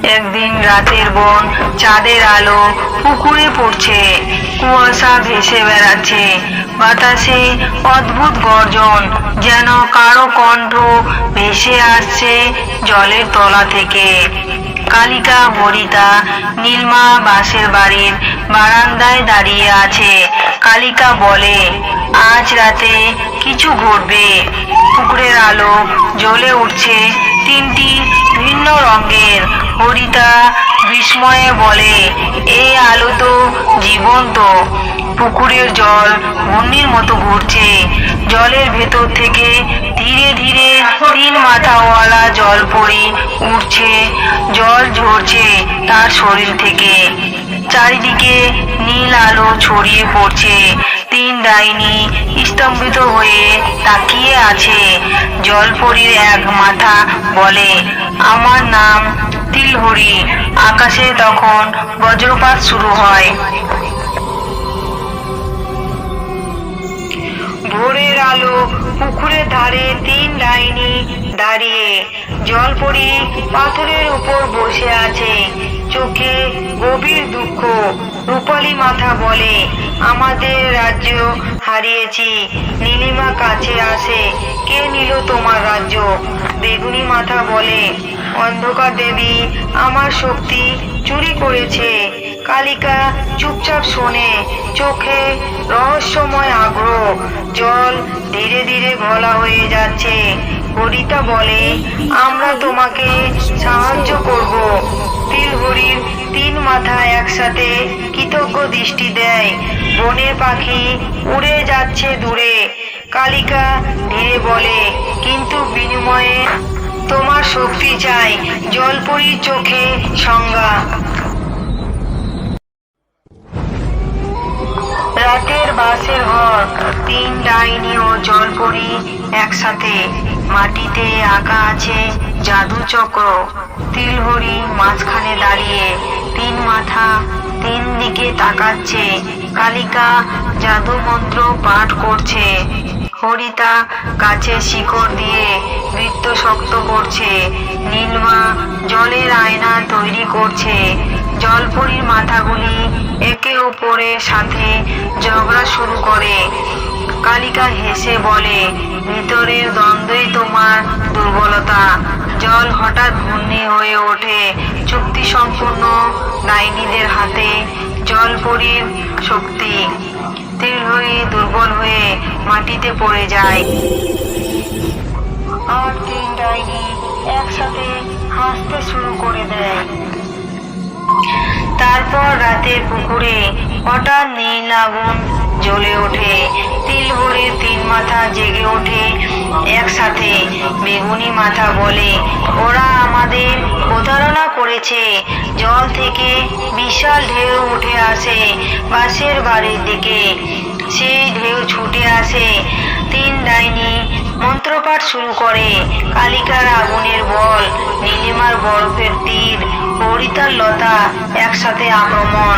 একদিন রাতের বন, চাঁদের আলো, পুকুরে পড়ছে, কুয়াশা ভেসে বেড়াচ্ছে। বাতাসে অদ্ভুত গর্জন, যেন কারও কণ্ঠ ভেসে আসছে জলের তলা থেকে। কালিকা, বরিতা, নীলমা বাসের বাড়ির বারান্দায় দাঁড়িয়ে আছে। কালিকা বলে, আজ রাতে কিছু ঘটবে। পুকুরের আলো জ্বলে উঠছে তিনটি ভিন্ন রঙের হরিতা বিস্ময়ে বলে এই আলো তো জীবন্ত। পুকুরের জল ঘূর্ণির মতো ঘুরছে। জলের ভেতর থেকে ধীরে ধীরে তিন মাথাওয়ালা জল পড়ি উঠছে। জল ঝরছে তার শরীর থেকে। চারিদিকে নীল আলো ছড়িয়ে পড়ছে। তিন ডাইনি স্তম্ভিত হয়ে তাকিয়ে আছে। জলপরীর এক মাথা বলে, আমার নাম তিলহরি। আকাশে তখন বজ্রপাত শুরু হয়। ভোরের আলো পুকুরের ধারে তিন ডাইনি দাঁড়িয়ে জলপরি পাথরের উপর বসে আছে। চোখে গভীর দুঃখ। রূপালী মাথা বলে রাজ্য হারিয়েছি। নীলিমা কাছে আসে, কে নিল তোমার রাজ্য? বেগুনি মাথা বলে, অন্ধকার দেবী, আমার শক্তি চুরি করেছে। কালিকা চুপচাপ শোনে, চোখে রহস্যময় আগ্রহ। জল ধীরে ধীরে ঘোলা হয়ে যাচ্ছে। হরিতা বলে, আমরা তোমাকে সাহায্য করব। তিলহরির তিন মাথা একসাথে কৃতজ্ঞ দৃষ্টি দেয়। বনের পাখি উড়ে যাচ্ছে দূরে। কালিকা ধীরে বলে, কিন্তু বিনিময়ে তোমার শক্তি চাই জলপরীর চোখে সংজ্ঞা। রাতের বাসের ঘর, তিন ডাইনি ও জলপরি একসাথে। মাটিতে আঁকা আছে জাদু চক্র তিলহরি মাঝখানে দাঁড়িয়ে তিন মাথা তিন দিকে তাকাচ্ছে। কালিকা জাদু মন্ত্র পাঠ করছে। হরিতা গাছে শিকড় দিয়ে বৃত্ত শক্ত করছে। নীলমা জলের আয়না তৈরি করছে। জলপরীর মাথাগুলি একে অপরের সাথে ঝগড়া শুরু করে। কালিকা হেসে বলে, ভিতরের দ্বন্দ্বই দুর্বলতা জল হঠাৎ ঘূর্ণি হয়ে ওঠে। চুক্তি সম্পূর্ণ ডাইনিদের হাতে জলপরীর শক্তি তিলহরি দুর্বল হয়ে মাটিতে পড়ে যায়। আর তিন ডাইনি একসাথে হাসতে শুরু করে দেয়। তারপর রাতের পুকুরে হঠাৎ নীল আগুন জ্বলে ওঠে। তিল ভরে তিন মাথা জেগে ওঠে। একসাথে বেগুনি মাথা বলে, ওরা আমাদের প্রতারণা করেছে। জল থেকে বিশাল ঢেউ উঠে আসে বাসের বাড়ির দিকে। সেই ঢেউ ছুটে আসে। তিন ডাইনি মন্ত্রপাঠ শুরু করে। কালিকার আগুনের বল, নীলিমার বরফের তীর হরিতার লতা একসাথে আক্রমণ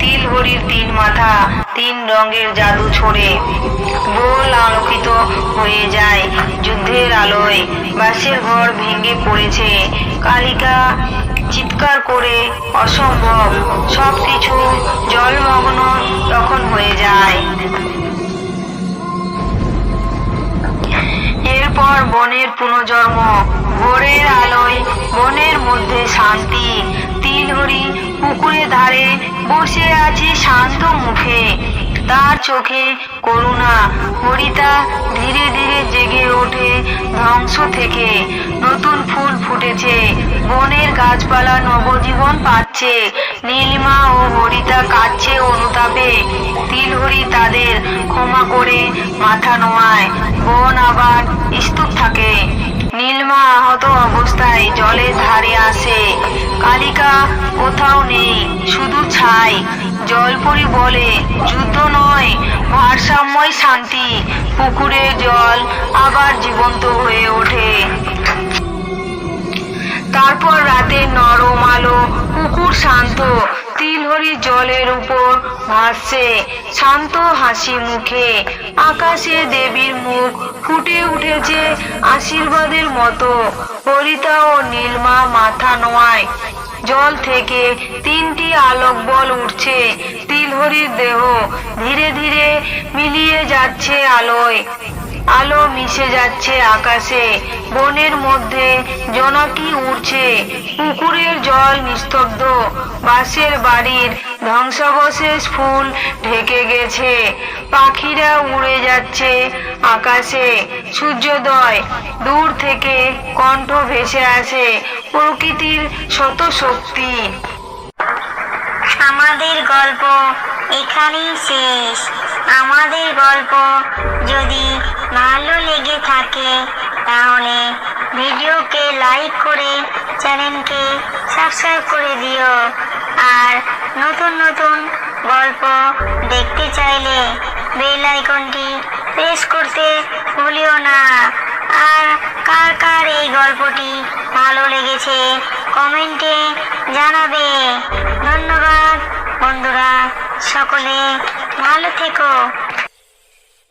তিল হরির তিন মাথা তিন রঙের জাদু ছড়ে গোল আলোকিত হয়ে যায় যুদ্ধের আলোয়। বাসের ঘর ভেঙে পড়েছে। কালিকা চিৎকার করে, অসম্ভব, সবকিছু জলমগ্ন তখন হয়ে যায়। এরপর বনের পুনর্জন্ম, ভোরের আলোয় বনের মধ্যে শান্তি। তিলহরি পুকুরের ধারে বসে আছে শান্ত মুখে। তার চোখে করুণা। হরিতা ধীরে ধীরে জেগে ওঠে ধ্বংস থেকে। নতুন ফুল ফুটেছে, বনের গাছপালা নবজীবন পাচ্ছে। নীলিমা ও হরিতা কাঁদছে অনুতাপে। তিলহরি তাদের ক্ষমা করে মাথা নোয়ায়। বন আবার স্তূপ থাকে। নীলমা আহত অবস্থায় জলের ধারে আসে। কালিকা কোথাও নেই, শুধু ছাই। জলপরি বলে, যুদ্ধ নয়, ভারসাম্যই শান্তি। পুকুরের জল আবার জীবন্ত হয়ে ওঠে। তারপর রাতে নরম আলো, পুকুর শান্ত, তিলহরি জলের উপর ভাসছে। শান্ত হাসি মুখে, আকাশে দেবীর মুখ ফুটে উঠেছে আশীর্বাদের মতো। হরিতা ও নীলমা মাথা নোয়ায়। জল থেকে তিনটি আলোক বল উঠছে। তিলহরির দেহ ধীরে ধীরে মিলিয়ে যাচ্ছে আলোয়। আলো মিশে যাচ্ছে আকাশে। বনের মধ্যে জনকি উড়ছে। পুকুরের জল নিস্তব্ধ। বাঁশের বাড়ির ধ্বংসাবশেষ ফুল ঢেকে গেছে। পাখিরা উড়ে যাচ্ছে আকাশে। সূর্যোদয় দূর থেকে কণ্ঠ ভেসে আসে প্রকৃতির শত শক্তি আমাদের গল্প এখানেই শেষ। আমাদের গল্প যদি ভালো লেগে থাকে, তাহলে ভিডিওকে লাইক করে চ্যানেলকে সাবস্ক্রাইব করে দিও। আর নতুন নতুন গল্প দেখতে চাইলে বেল আইকনটি প্রেস করতে ভুলিও না। আর কার কার এই গল্পটি ভালো লেগেছে কমেন্টে জানাবে। ধন্যবাদ বন্ধুরা, সকলে ভালো থেকো।